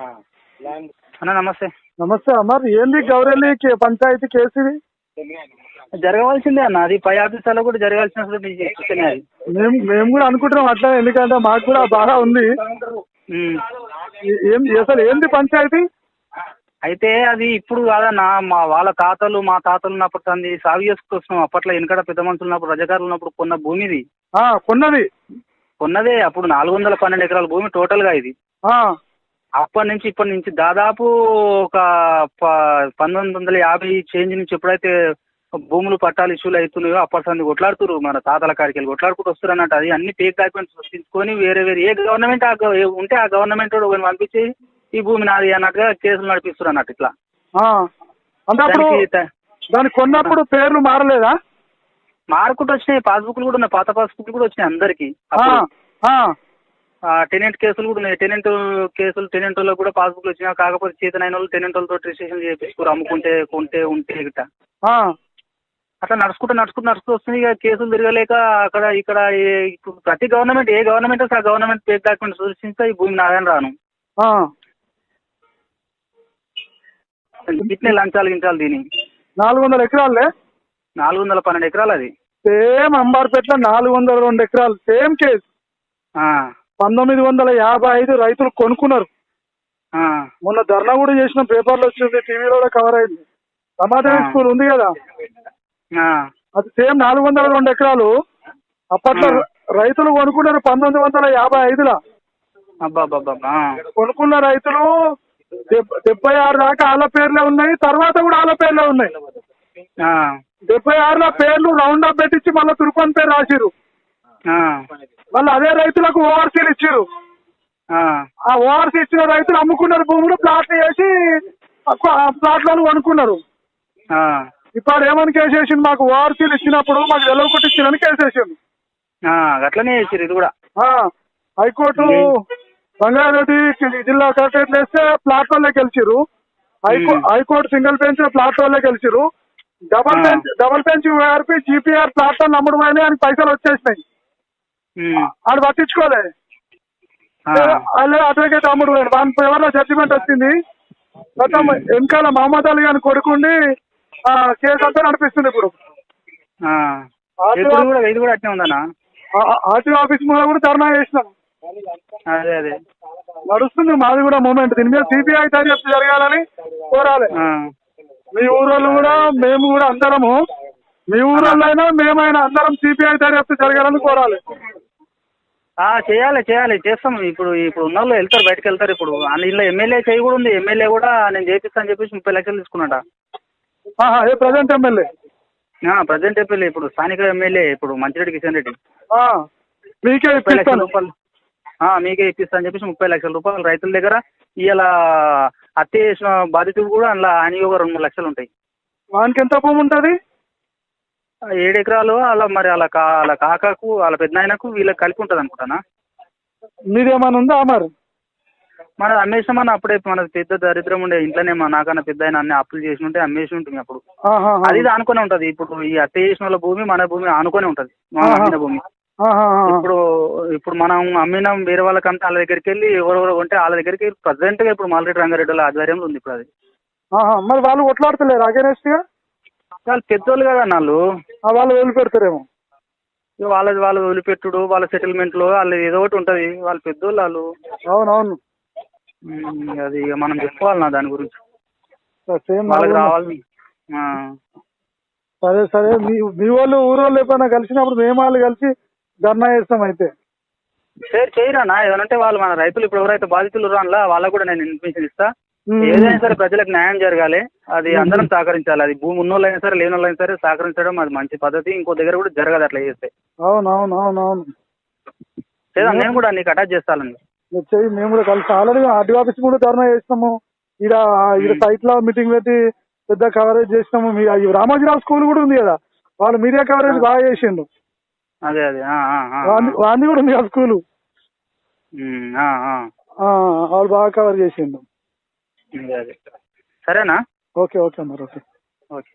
అన్న నమస్తే. నమస్తే అమర్ ఏంది గౌరెల్లి పంచాయతీ కేసు ఇది జరగవలసిందే అన్న అది పై ఆఫీసర్లో కూడా జరగాల్సిన అది మేము మేము కూడా అనుకుంటున్నాం అట్లా ఎందుకంటే మాకు కూడా బాగా ఉంది. ఏ- అసలు ఏంది పంచాయతీ? అయితే అది ఇప్పుడు కాదన్న మా వాళ్ళ తాతలు మా తాతలు ఉన్నప్పుడు అంది సాగు చేసుకొస్తున్నాం. అప్పట్లో వెనకడ పెద్ద మనుషులు ఉన్నప్పుడు రజగారులు ఉన్నప్పుడు కొన్న భూమిది. ఆ కొన్నది. కొన్నదే అప్పుడు నాలుగు వందల పన్నెండు ఎకరాల భూమి టోటల్గా ఇది. ఆ. అప్పటి నుంచి ఇప్పటి నుంచి దాదాపు ఒక ప- పంతొమ్మిది వందల యాభై చేంజ్ నుంచి ఎప్పుడైతే భూములు పట్టాలు ఇష్యూలు అవుతున్నాయో అప్పటి సంది కొట్లాడుతురు మన తాతల కాడికి వెళ్ళి కొట్లాడుకుంటూ వస్తారు అన్నట్టు. అది అన్ని ఫేక్ డాక్యుమెంట్స్ సృష్టించుకొని వేరే వేరే ఏ గవర్నమెంట్ ఆ ఉంటే ఆ గవర్నమెంట్ పంపించి ఈ భూమి నాది అన్నట్టుగా కేసులు నడిపిస్తారు అన్నట్టు ఇట్లా. దాన్ని కొన్నప్పుడు పేర్లు మారలేదా? మార్కుట్ వచ్చినాయి. పాస్బుక్లు కూడా ఉన్నాయి. పాత పాస్బుక్లు కూడా వచ్చినాయి అందరికి. టెనెంట్ కేసులు కూడా ఉన్నాయి. టెనెంట్ కేసులు టెనెంట్ వాళ్ళకి కూడా పాస్బుక్లు వచ్చినాయి. కాకపోతే చేతనైన వాళ్ళు టెనెంట్ వాళ్ళతో రిజిస్ట్రేషన్ చేయించుకోరు. అమ్ముకుంటే కొంటే ఉంటే గిట్ట. అట్లా నడుచుకుంటూ నడుచుకుంటూ నడుచుకుంటూ వస్తుంది ఇక కేసులు తిరగలేక అక్కడ ఇక్కడ ఇప్పుడు ప్రతి గవర్నమెంట్ ఏ గవర్నమెంట్ ఆ గవర్నమెంట్ ఫేక్ డాక్యుమెంట్ సృష్టిస్తే ఈ భూమి నాదని రాను. ఆ. ఇట్నే లంచాలు గించాలు దీని నాలుగు వందల ఎకరాలే? నాలుగు వందల పన్నెండు ఎకరాలు అది. సేమ్ అంబార్పేటలో నాలుగు వందల రెండు ఎకరాలు. Same case. ఆ, పంతొమ్మిది వందల యాభై ఐదు రైతులు కొనుక్కున్నారు. ఆ, మొన్న ధర్నా కూడా చేసిన పేపర్లో వచ్చింది టీవీలో కూడా కవర్ అయింది. సమాధాన. స్కూల్ ఉంది కదా? అది సేమ్ నాలుగు వందల రెండు ఎకరాలు. అప్పట్లో. రైతులు కొనుక్కున్నారు పంతొమ్మిది వందల యాభై ఐదులో. కొనుక్కున్న రైతులు డెబ్- డెబ్బై ఆరు దాకా వాళ్ళ పేర్లే ఉన్నాయి తర్వాత కూడా వాళ్ళ పేర్లే ఉన్నాయి. డెబ్బై ఆరులో పేర్లు రౌండ్ అప్ పెట్టించి మళ్ళీ తురుపని పేరు రాసిరు మళ్ళీ అదే రైతులకు ఓఆర్సీలు ఇచ్చిరు ఆ, ఆ ఓఆర్సీ ఇచ్చిన రైతులు అమ్ముకున్నారు భూములు ప్లాట్లు వేసి ఆ ప్లాట్లను కొనుక్కున్నారు. ఆ, ఇప్పుడు ఏమని కేసేసింది మాకు ఓఆర్సీలు ఇచ్చినప్పుడు మాకు వెలవ కొట్టించిందని కేసేసింది ఆ, అట్లనే చేసిర్రు ఇది కూడా. ఆ, హైకోర్టు రంగారెడ్డి జిల్లా కలెక్టరేట్ వేస్తే ప్లాట్ వాళ్ళే గెలిచిరు. High court single bench plot వాళ్ళే గెలిచిరు double. Bench double bench RP GPR plot వాళ్ళు అమ్ముడు అని పైసలు వచ్చేసినాయి. ఆడు పట్టించుకోలే. వాళ్ళే పోయాడు వాని ఫేవర్లో జడ్జిమెంట్ వచ్చింది? మొత్తం వెనకాల మహమ్మద్ అలీ గారిని కొడుకుండి కేసు అంతా నడిపిస్తుంది ఇప్పుడు. ఇది కూడా అట్నే ఉందన్నా? ఆర్టీఓ ఆఫీస్ ముందు కూడా ధర్నా చేసినాం. అదే అదే. నడుస్తుంది మాది కూడా మూమెంట్ దీని మీద సిపిఐ దర్యాప్తు జరగాలని కోరాలి. మీ ఊరోళ్ళు కూడా మేము కూడా అందరము మీ ఊరోళ్ళు అయినా మేమైనా అందరం సిపిఐ దర్యాప్తు జరగాలని కోరాలి. చేయాలి చేయాలి. చేస్తాం. ఇప్పుడు ఇప్పుడు ఉన్న వాళ్ళు వెళ్తారు బయటకు వెళ్తారు ఇప్పుడు ఇంట్లో ఎమ్మెల్యే చేయి కూడా ఉంది. ఎమ్మెల్యే కూడా నేను చేపిస్తాను చెప్పేసి ముప్పై లక్షలు తీసుకున్నాట ఏ ప్రజెంట్ ఎమ్మెల్యే? Present MLA. ఇప్పుడు స్థానిక ఎమ్మెల్యే ఇప్పుడు మంచిరెడ్డి కిషన్ రెడ్డి. మీకే ముప్పై లక్షల ఇప్పిస్తాను. రూపాయలు. ఆ, మీకే ఇప్పిస్తా అని చెప్పేసి ముప్పై లక్షల రూపాయలు రైతుల దగ్గర. ఇవాళ హత్య చేసిన బాధితుడు కూడా అందులో ఆయన ఒక రెండు మూడు లక్షలు ఉంటాయి. వానికి ఎంత భూమి ఉంటుంది? ఏడు ఎకరాలు అలా మరి అలా కా వాళ్ళ కాకాకు వాళ్ళ పెద్దనాయనకు వీళ్ళకి కలిపి ఉంటుంది అనుకుంటానా? మీదేమైనా ఉందా మరి? మన అమ్మేసామని అప్పుడే మన పెద్ద దరిద్రం ఉండే ఇంట్లోనే మా నాకన్నా పెద్ద ఆయన అన్ని అప్పులు చేసి ఉంటే అమ్మేసి ఉంటుంది అప్పుడు. అది ఇది ఆనుకొని ఉంటది. ఇప్పుడు ఈ హత్య చేసిన వాళ్ళ భూమి మన భూమి ఆనుకొని ఉంటది. మన. అమ్మిన భూమి. ఇప్పుడు ఇప్పుడు మనం అమ్మిన వేరే వాళ్ళకంటే వాళ్ళ దగ్గరికి వెళ్ళి ఎవరెవరు ఉంటే వాళ్ళ దగ్గరికి ప్రజెంట్గా ఇప్పుడు మాలరెడ్డి రంగారెడ్డి వాళ్ళ ఆధ్వర్యంలో ఉంది ఇప్పుడు అది. మరి వాళ్ళు కొట్లాడతలేరు అగేనెస్ట్గా వాళ్ళు పెద్దోళ్ళు కదా వాళ్ళు వాళ్ళు వదిలిపెడతారేమో. వాళ్ళది వాళ్ళు వదిలిపెట్టుడు వాళ్ళ సెటిల్మెంట్లో వాళ్ళు ఏదో ఒకటి ఉంటది. వాళ్ళ పెద్దోళ్ళు వాళ్ళు అవునవును అది మనం చెప్పుకోవాలి నా దాని గురించి. వాళ్ళకి రావాలి సరే సరే. మీ మీ వాళ్ళు ఊరోళ్ళు ఎప్పుడైనా కలిసినప్పుడు మేము వాళ్ళు కలిసి ధర్నా చేస్తాం అయితే. సరే చేయరా నా. ఏదంటే వాళ్ళు మన రైతులు ఇప్పుడు ఎవరైతే బాధితులు రానులా వాళ్ళకు కూడా నేను ఇన్ఫర్మేషన్ ఇస్తా. ఏదైనా సరే ప్రజలకు న్యాయం జరగాలి. అది అందరం సహకరించాలి. అది భూమి ఉన్నోళ్ళైనా సరే లేని వాళ్ళైనా సరే సహకరించడం అది మంచి పద్ధతి. ఇంకో దగ్గర కూడా జరగదు అట్లా చేస్తే. అవునవును అవునవును లేదా నేను కూడా నీకు అటాచ్ చేస్తానండి చెయ్యి మేము కూడా కలిసి ఆల్రెడీ ఆర్డీ ఆఫీస్ కూడా ధర్నా చేసినాము. ఈడ ఈడ సైట్లో మీటింగ్ పెట్టి పెద్ద కవరేజ్ చేసినాము. మీ ఈ రామోజీరావు స్కూల్ కూడా ఉంది కదా. వాళ్ళు మీడియా కవరేజ్ బాగా చేసిండు. అదే అదే. వాంది వాంది కూడా ఉంది ఆ స్కూల్ ఉమ్, ఆ, ఆ. వాళ్ళు బాగా కవర్ చేసిండు. సరేనా ఓకే ఓకే మరి ఓకే ఓకే.